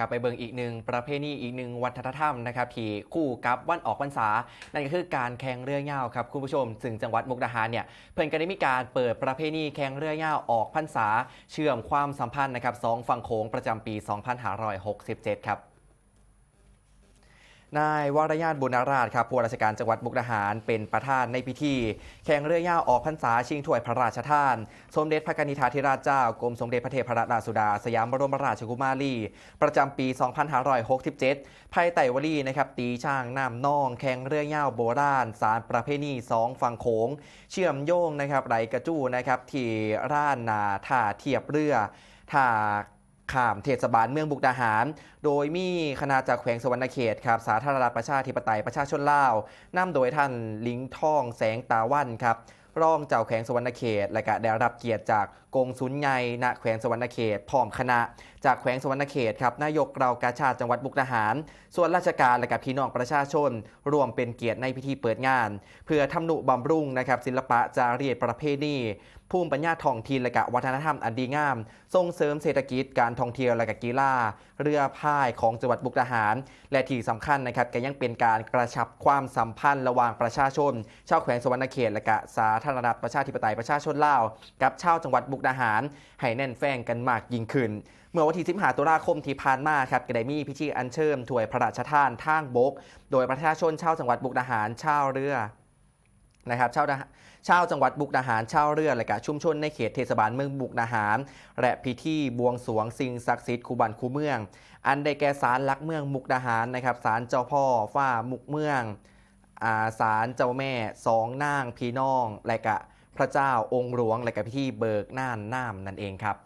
ครับไปเบิ่งอีกหนึ่งประเพณีอีกหนึ่งวัฒนธรรมนะครับที่คู่กับวันออกพรรษา นั่นก็คือการแข่งเรือเหย้าครับคุณผู้ชมซึ่งจังหวัดมุกดาหารเนี่ยเพิ่นก็ได้มีการเปิดประเพณีแข่งเรือเหย้าออกพรรษา เชื่อมความสัมพันธ์นะครับสองฝั่งโขงประจำปี 2567 ครับ นายวรญาตบุญราชครับผู้ราชการจังหวัดมุกดาหารเป็นประธานในพิธี แข่งเรือย่าวออกพรรษาชิงถ้วยพระราชทาน สมเด็จพระกนิษฐาธิราชเจ้ากรมสมเด็จพระเทพรัตนราชสุดา สยามบรมราชกุมารี ประจำปี 2567 ภายใต้วลีนะครับตีช่างน้ำนอง แข่งเรือย่าวโบราณ สารประเพณีสองฝั่งโขง เชื่อมโยงนะครับไหลกระจู้นะครับที่ร้านนาท่าเทียบเรือท่า ข้ามเทศบาลเมืองบุกดาหาร โดยมีคณะจากแขวงสวรรณเขตครับสาธารณรัฐประชาธิปไตยประชาชนลาวนำโดยท่านลิงท่องแสงตาวันครับรองเจ้าแขวงสวรรณเขต และก็ได้รับเกียรติจากกงสุลใหญ่ณแขวงสวรรณเขตพร้อมคณะ จากแขวงสวรรณเขตครับนายกเรากาชาติจังหวัดมุกดาหาร ส่วนราชการและกับพี่น้องประชาชน รวมเป็นเกียรติในพิธีเปิดงาน เพื่อทำนุบำรุงนะครับศิลปะจารีตประเพณี ภูมิปัญญาท้องถิ่นและกะวัฒนธรรมอันดีงาม ส่งเสริมเศรษฐกิจการท่องเที่ยวและกะกีฬาเรือพายของจังหวัดมุกดาหาร และที่สำคัญนะครับก็ยังเป็นการกระชับความสัมพันธ์ระหว่างประชาชน ชาวแขวงสวรรณเขตและกะสาธารณรัฐประชาธิปไตยประชาชนลาวกับชาวจังหวัดมุกดาหาร ให้แน่นแฟ้งกันมากยิ่งขึ้นเมื่อวันที่15ตุลาคมที่ผ่านมาครับก็ได้มีพิธีอัญเชิญถวยพระราชทานท่างบก โดยประชาชนชาวจังหวัดมุกดาหารชาวเรือ นะครับชาวดาชาวจังหวัดบุกดาหารชาวเรือและก็ชุมชนในเขตเทศบาลเมืองบุกดาหาร และพิธีบวงสรวงสิ่งศักดิ์สิทธิ์คูบันคูเมือง อันได้แก่ศาลหลักเมืองมุกดาหารนะครับศาลเจ้าพ่อฝ้ามุกเมืองอาศาลเจ้าแม่สองนางพี่น้องและก็พระเจ้าองค์หลวงและก็พิธีเบิกน่านน้ำนั่นเองครับ